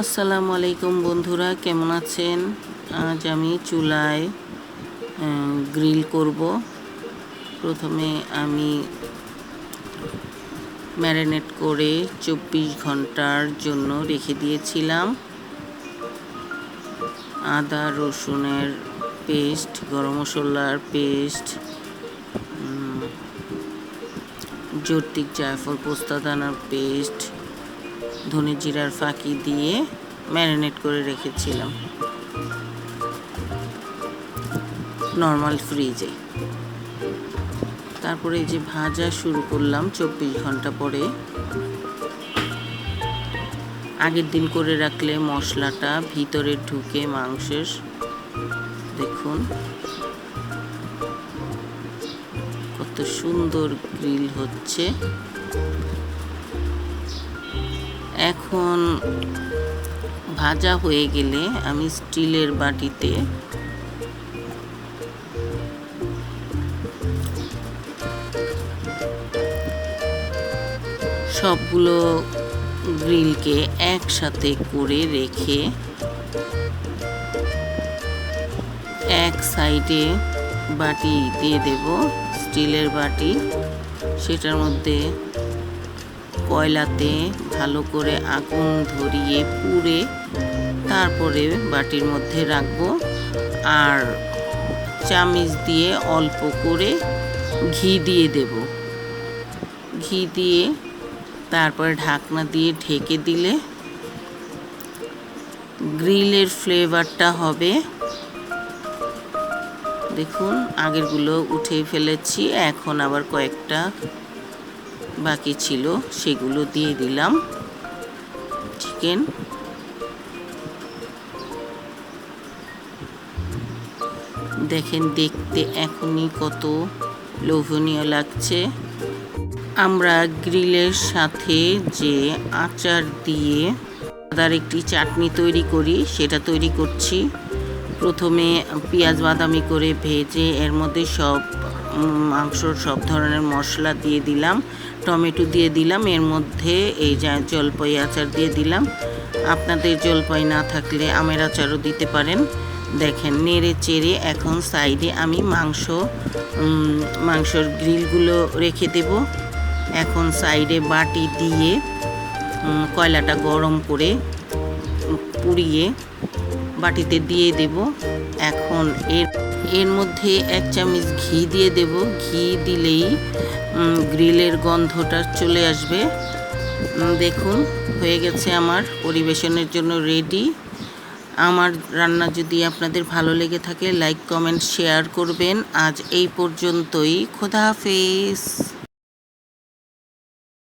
আসসালামু আলাইকুম বন্ধুরা, কেমন আছেন? আজ আমি চুলায় গ্রিল করব। প্রথমে আমি ম্যারিনেট করে চব্বিশ ঘণ্টার জন্য রেখে দিয়েছিলাম। আদা, রসুনের পেস্ট, গরম মশলার পেস্ট জর্তিক জায়ফল পোস্তাদানার পেস্ট ধনে জিরার ফাঁকি দিয়ে ম্যারিনেট করে রেখেছিলাম। নর্মাল ফ্রিজে। তারপরে যে ভাজা শুরু করলাম চব্বিশ ঘণ্টা পরে। আগের দিন করে রাখলে মশলাটা ভিতরে ঢুকে মাংসের, দেখুন। কত সুন্দর গ্রিল হচ্ছে। এখন ভাজা হয়ে গেলে আমি স্টিলের বাটিতে সবগুলো গ্রিলকে একসাথে করে রেখে এক সাইডে বাটি দিয়ে দেব, স্টিলের বাটি। সেটার মধ্যে কয়লাতে ভালো করে আগুন ধরিয়ে পুড়ে তারপরে বাটির মধ্যে রাখব আর চামিচ দিয়ে অল্প করে ঘি দিয়ে দেব। ঘি দিয়ে তারপরে ঢাকনা দিয়ে ঢেকে দিলে গ্রিলের ফ্লেভারটা হবে। দেখুন, আগেরগুলো উঠে ফেলেছি, এখন আবার কয়েকটা বাকি ছিল, সেগুলো দিয়ে দিলাম। চিকেন। দেখেন দেখতে এখনই কত লোভনীয় লাগছে। আমরা গ্রিলের সাথে যে আচার দিয়ে আদার একটি চাটনি তৈরি করি, সেটা তৈরি করছি। প্রথমে পেঁয়াজ বাদামি করে ভেজে, এর মধ্যে সব মাংসর সব ধরনের মশলা দিয়ে দিলাম, টমেটো দিয়ে দিলাম, এর মধ্যে এই জলপাই আচার দিয়ে দিলাম। আপনাদের জলপাই না থাকলে আমের আচারও দিতে পারেন। দেখেন, নেড়ে চেড়ে এখন সাইডে আমি মাংস মাংসর গ্রিলগুলো রেখে দেব। এখন সাইডে বাটি দিয়ে কয়লাটা গরম করে পুড়িয়ে বাটিতে দিয়ে দেব। এখন এর এর মধ্যে এক চামচ ঘি দিয়ে দেব। ঘি দিলেই গ্রিলের গন্ধটা চলে আসবে। দেখুন, হয়ে গেছে আমার পরিবেশনের জন্য রেডি আমার রান্না যদি আপনাদের ভালো লেগে থাকে লাইক কমেন্ট শেয়ার করবেন। আজ এই পর্যন্তই। খোদা হাফেজ।